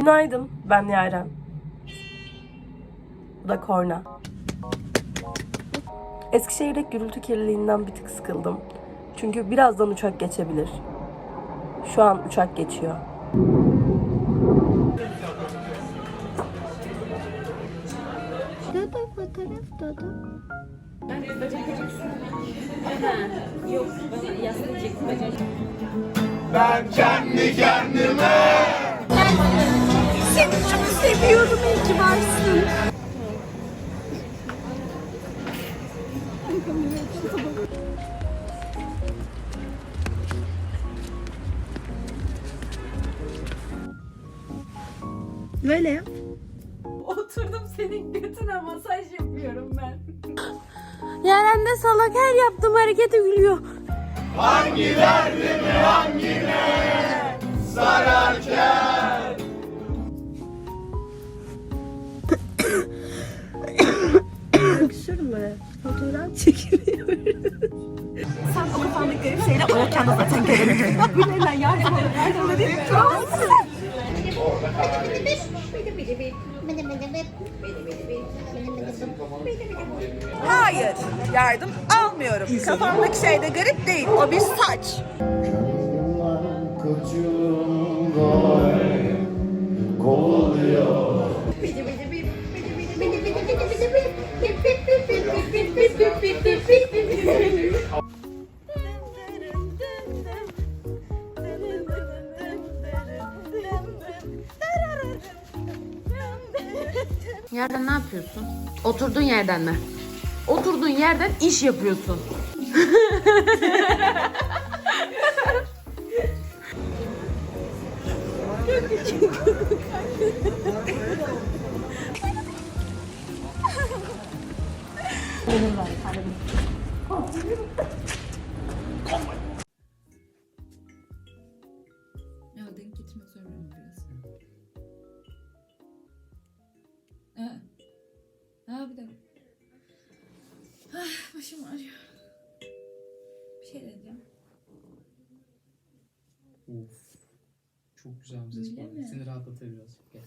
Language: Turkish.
Günaydın, ben Yaren. Bu da Korna. Eskişehir'deki gürültü kirliliğinden bir tık sıkıldım. Çünkü birazdan uçak geçebilir. Şu an uçak geçiyor. Dodo fotoğraf Dodo. Ben kendi kendime çok seviyorum iyi ki varsın. Böyle yap. Oturdum senin götüne masaj yapıyorum ben. Yaren de salak her yaptığım harekete gülüyor. hangi derdimi hangine Öksürme. Fotoğraf çekiliyoruz. Sen o kafandaki şeyle uyurken de zaten göremiyorum. Bak birbirine yardım edin, yardım edin. Hayır, yardım almıyorum. Kafamdaki şey de garip değil. O bir saç. Koçum gol Yerden ne yapıyorsun? Oturduğun yerden mi? Oturduğun yerden iş yapıyorsun. Ha bir dakika. Ah, başım ağrıyor. Bir şey diyeceğim. Of. Çok güzel bir ses Öyle var. mi? Seni rahatlatır biraz. Gel.